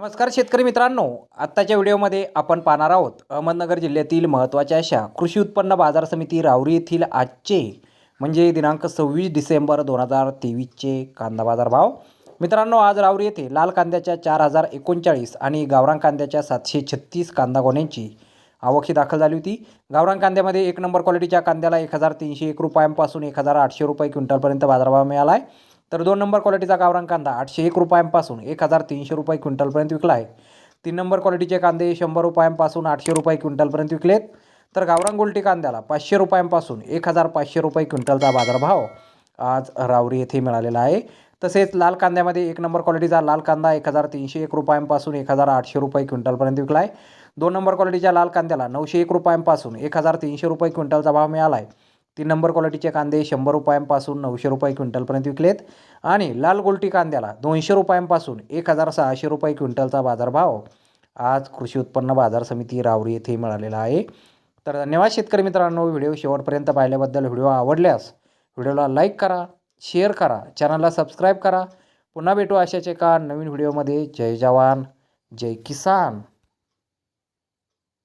नमस्कार शेतकरी मित्रांनो आत्ताच्या व्हिडिओमध्ये आपण पाहणार आहोत अहमदनगर जिल्ह्यातील महत्त्वाच्या अशा कृषी उत्पन्न बाजार समिती रावरी येथील आजचे म्हणजे दिनांक सव्वीस डिसेंबर दोन हजार तेवीसचे कांदा बाजार भाव मित्रांनो आज रावरी येथे लाल कांद्याच्या चार हजार एकोणचाळीस आणि गावरान कांद्याच्या सातशे छत्तीस कांदा गोण्यांची आवक ही दाखल झाली होती. गावरान कांद्यामध्ये एक नंबर क्वालिटीच्या कांद्याला एक हजार तीनशे एक रुपयांपासून एक हजार आठशे रुपये क्विंटलपर्यंत बाजारभाव मिळाला आहे. तर दोन नंबर क्वालिटीचा गावरान कांदा आठशे एक रुपयांपासून एक हजार तीनशे रुपये क्विंटलपर्यंत विकला आहे. तीन नंबर क्वालिटीचे कांदे शंभर रुपयांपासून आठशे रुपये क्विंटलपर्यंत विकलेत. तर गावरान गोल्टी कांद्याला पाचशे रुपयांपासून एक हजार पाचशे रुपये क्विंटलचा बाजारभाव आज रावरी येथे मिळालेला आहे. तसेच लाल कांद्यामध्ये एक नंबर क्वालिटीचा लाल कांदा एक हजार तीनशे एक रुपयांपासून एक हजार आठशे रुपये क्विंटलपर्यंत विकला आहे. दोन नंबर क्वालिटीच्या लाल कांद्याला नऊशे एक रुपयांपासून एक हजार तीनशे रुपये क्विंटलचा भाव मिळाला आहे. तीन नंबर क्वालिटीचे कांदे शंभर रुपयांपासून नऊशे रुपये क्विंटलपर्यंत विकलेत. आणि लाल गोल्टी कांद्याला दोनशे रुपयांपासून एक हजार सहाशे रुपये क्विंटलचा बाजारभाव. आज कृषी उत्पन्न बाजार समिती रावरी येथे मिळालेला आहे. तर धन्यवाद शेतकरी मित्रांनो व्हिडिओ शेवटपर्यंत पाहिल्याबद्दल व्हिडिओ आवडल्यास व्हिडिओला लाईक करा शेअर करा चॅनलला सबस्क्राईब करा. पुन्हा भेटू अशाच एका नवीन व्हिडिओमध्ये. जय जवान जय किसान.